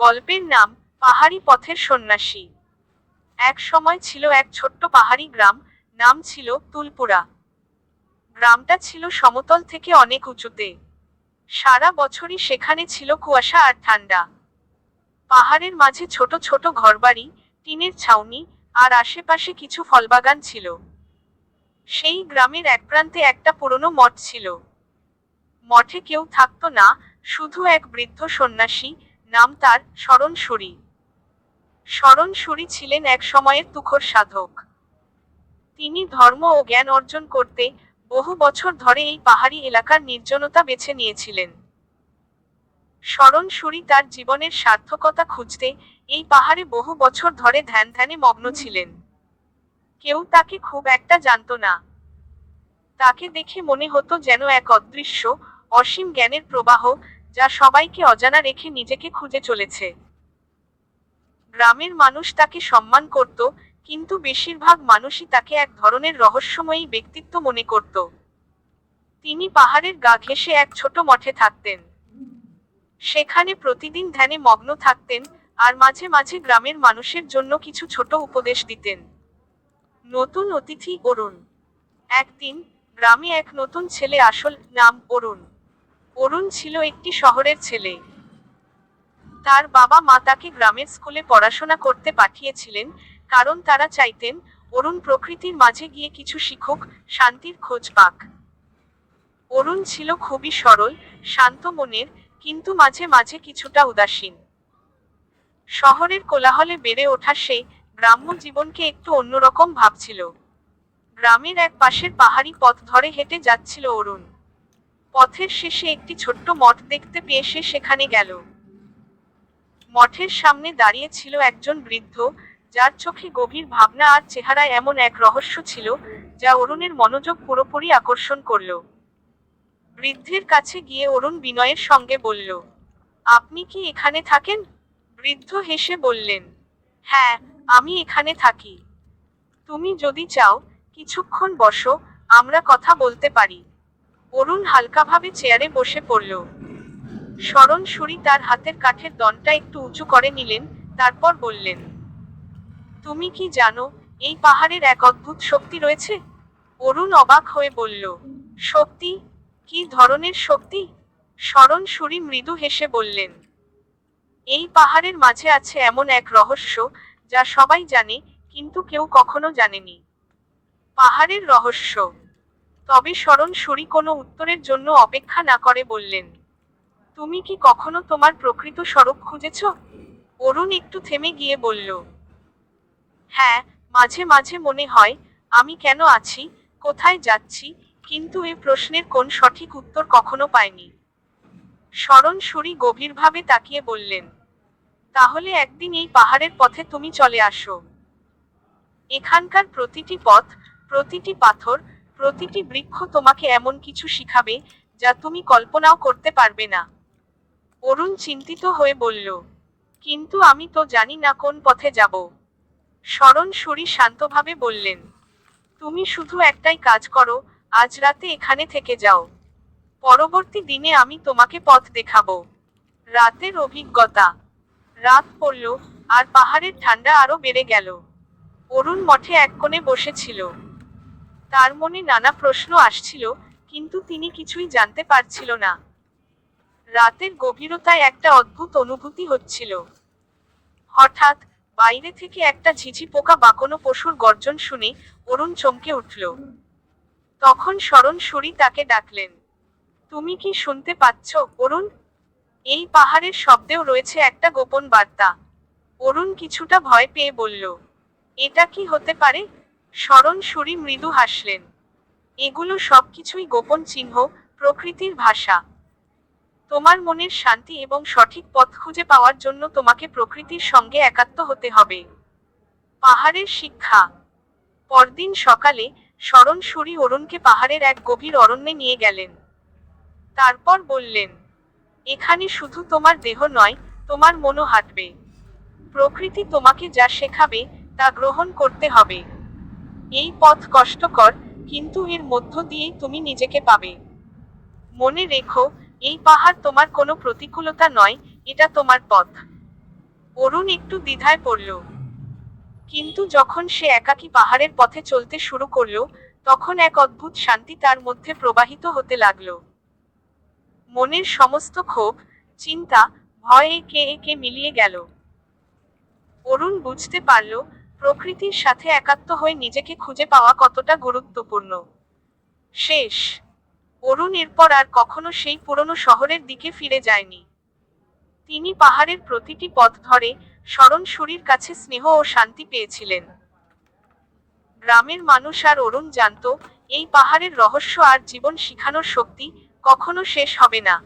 গল্পের নাম পাহাড়ি পথের সন্ন্যাসী। এক সময় ছিল এক ছোট্ট পাহাড়ি গ্রাম, নাম ছিল তুলপুরা। গ্রামটা ছিল সমতল থেকে অনেক উঁচুতে। সারা বছরই সেখানে ছিল কুয়াশা আর ঠান্ডা। পাহাড়ের মাঝে ছোট ছোট ঘরবাড়ি, টিনের ছাউনি আর আশেপাশে কিছু ফলবাগান ছিল। সেই গ্রামের এক প্রান্তে একটা পুরনো মঠ ছিল। মঠে কেউ থাকতো না, শুধু এক বৃদ্ধ সন্ন্যাসী নাম তার শরণ সুরি শরণ সুরি ছিলেন এক সময়ের তুখর সাধক। তিনি ধর্ম ও জ্ঞান অর্জন করতে বহু বছর ধরে এই পাহাড়ি এলাকার নির্জনতা বেছে নিয়েছিলেন। শরণ সুরি তার জীবনের সার্থকতা খুঁজতে এই পাহাড়ে বহু বছর ধরে ধ্যান ধ্যানে মগ্ন ছিলেন। কেউ তাকে খুব একটা জানতো না। তাকে দেখে মনে হতো যেন এক অদৃশ্য, অসীম জ্ঞানের প্রবাহ যা সবাইকে অজানা রেখে নিজেকে খুঁজে চলেছে। গ্রামের মানুষ তাকে সম্মান করত, কিন্তু বেশিরভাগ মানুষই তাকে এক ধরনের রহস্যময়ী ব্যক্তিত্ব মনে করত। তিনি পাহাড়ের গা ঘেঁষে এক ছোট মঠে থাকতেন। সেখানে প্রতিদিন ধ্যানে মগ্ন থাকতেন আর মাঝে মাঝে গ্রামের মানুষের জন্য কিছু ছোট উপদেশ দিতেন। নতুন অতিথি অরুণ। একদিন গ্রামে এক নতুন ছেলে আসল নাম অরুণ। অরুণ ছিল একটি শহরের ছেলে। তার বাবা মা তাকে গ্রামের স্কুলে পড়াশোনা করতে পাঠিয়েছিলেন, কারণ তারা চাইতেন অরুণ প্রকৃতির মাঝে গিয়ে কিছু শিখুক, শান্তির খোঁজ পাক। অরুণ ছিল খুবই সরল, শান্ত মনের, কিন্তু মাঝে মাঝে কিছুটা উদাসীন। শহরের কোলাহলে বেড়ে ওঠা সে গ্রাম্য জীবনকে একটু অন্যরকম ভাবছিল। গ্রামের এক পাশের পাহাড়ি পথ ধরে হেঁটে যাচ্ছিল অরুণ। পথের শেষে একটি ছোট্ট মঠ দেখতে পেয়ে সে সেখানে গেল। মঠের সামনে দাঁড়িয়ে ছিল একজন বৃদ্ধ, যার চোখে গভীর ভাবনা আর চেহারায় এমন এক রহস্য ছিল, যা অরুণের মনোযোগ পুরোপুরি আকর্ষণ করল। বৃদ্ধের কাছে গিয়ে অরুণ বিনয়ের সঙ্গে বলল, আপনি কি এখানে থাকেন? বৃদ্ধ হেসে বললেন হ্যাঁ আমি এখানে থাকি। তুমি যদি চাও, কিছুক্ষণ বসো, আমরা কথা বলতে পারি। অরুণ হালকাভাবে চেয়ারে বসে পড়ল। শরণ সুরি তার হাতের কাঠের দনটা একটু উঁচু করে নিলেন, তারপর বললেন, তুমি কি জানো, এই পাহাড়ের এক অদ্ভুত শক্তি রয়েছে? অরুণ অবাক হয়ে বলল, শক্তি? কি ধরনের শক্তি? শরণ সুরি মৃদু হেসে বললেন, এই পাহাড়ের মাঝে আছে এমন এক রহস্য, যা সবাই জানে, কিন্তু কেউ কখনো জানেনি। পাহাড়ের রহস্য। তবে শরণ সুরি কোনো উত্তরের জন্য অপেক্ষা না করে বললেন, তুমি কি কখনো তোমার প্রকৃত স্বরূপ খুঁজেছ? অরুণ একটু থেমে গিয়ে বলল হ্যাঁ মাঝে মাঝে মনে হয় আমি কেন আছি, কোথায় যাচ্ছি, কিন্তু এ প্রশ্নের কোন সঠিক উত্তর কখনো পাইনি। শরণ সুরি গভীরভাবে তাকিয়ে বললেন, তাহলে একদিন এই পাহাড়ের পথে তুমি চলে আসো। এখানকার প্রতিটি পথ, প্রতিটি পাথর প্রতিটি বৃক্ষ তোমাকে এমন কিছু শিখাবে যা তুমি কল্পনাও করতে পারবে না। অরুণ চিন্তিত হয়ে বলল, কিন্তু আমি তো জানি না কোন পথে যাব। শরণ সুরি শান্তভাবে বললেন, তুমি শুধু একটাই কাজ করো, আজ রাতে এখানে থেকে যাও। পরবর্তী দিনে আমি তোমাকে পথ দেখাবো। রাতের অভিজ্ঞতা। রাত পড়ল, আর পাহাড়ের ঠান্ডা আরও বেড়ে গেল। অরুণ মঠে এক কোণে বসেছিল। তার মনে নানা প্রশ্ন আসছিল, কিন্তু তিনি কিছুই জানতে পারছিল না। রাতের গভীরতায় একটা অদ্ভুত অনুভূতি হচ্ছিল। হঠাৎ বাইরে থেকে একটা ঝিঝি পোকা বা পশুর গর্জন শুনে অরুণ চমকে উঠল। তখন শরণ সুরি তাকে ডাকলেন, তুমি কি শুনতে পাচ্ছ, অরুণ? এই পাহাড়ের শব্দেও রয়েছে একটা গোপন বার্তা। অরুণ কিছুটা ভয় পেয়ে বলল, এটা কি হতে পারে? শরণ সুরি মৃদু হাসলেন। এগুলো সবকিছুই গোপন চিহ্ন, প্রকৃতির ভাষা। তোমার মনের শান্তি এবং সঠিক পথ খুঁজে পাওয়ার জন্য তোমাকে প্রকৃতির সঙ্গে একাত্ম হতে হবে। পাহাড়ের শিক্ষা। পরদিন সকালে শরণ সুরি অরুণকে পাহাড়ের এক গভীর অরণ্যে নিয়ে গেলেন। তারপর বললেন, এখানে শুধু তোমার দেহ নয়, তোমার মনও হাঁটবে। প্রকৃতি তোমাকে যা শেখাবে তা গ্রহণ করতে হবে। এই পথ কষ্টকর, কিন্তু এর মধ্য দিয়েই তুমি নিজেকে পাবে। মনে রেখো, এই পাহাড় তোমার কোনো প্রতিকূলতা নয়, এটা তোমার পথ। অরুণ একটু দ্বিধায় পড়ল। কিন্তু যখন সে একাকী পাহাড়ের পথে চলতে শুরু করল, তখন এক অদ্ভুত শান্তি তার মধ্যে প্রবাহিত হতে লাগল। মনের সমস্ত ক্ষোভ, চিন্তা, ভয় একে একে মিলিয়ে গেল। অরুণ বুঝতে পারল প্রকৃতির সাথে একাত্ম হয়ে নিজেকে খুঁজে পাওয়া কতটা গুরুত্বপূর্ণ? শেষ। অরুণ এরপর আর কখনো সেই পুরনো শহরের দিকে ফিরে যায়নি। তিনি পাহাড়ের প্রতিটি পথ ধরে স্মরণ সুরির কাছে স্নেহ ও শান্তি পেয়েছিলেন। গ্রামের মানুষ আর অরুণ জানত, এই পাহাড়ের রহস্য আর জীবন শিখানোর শক্তি কখনো শেষ হবে না।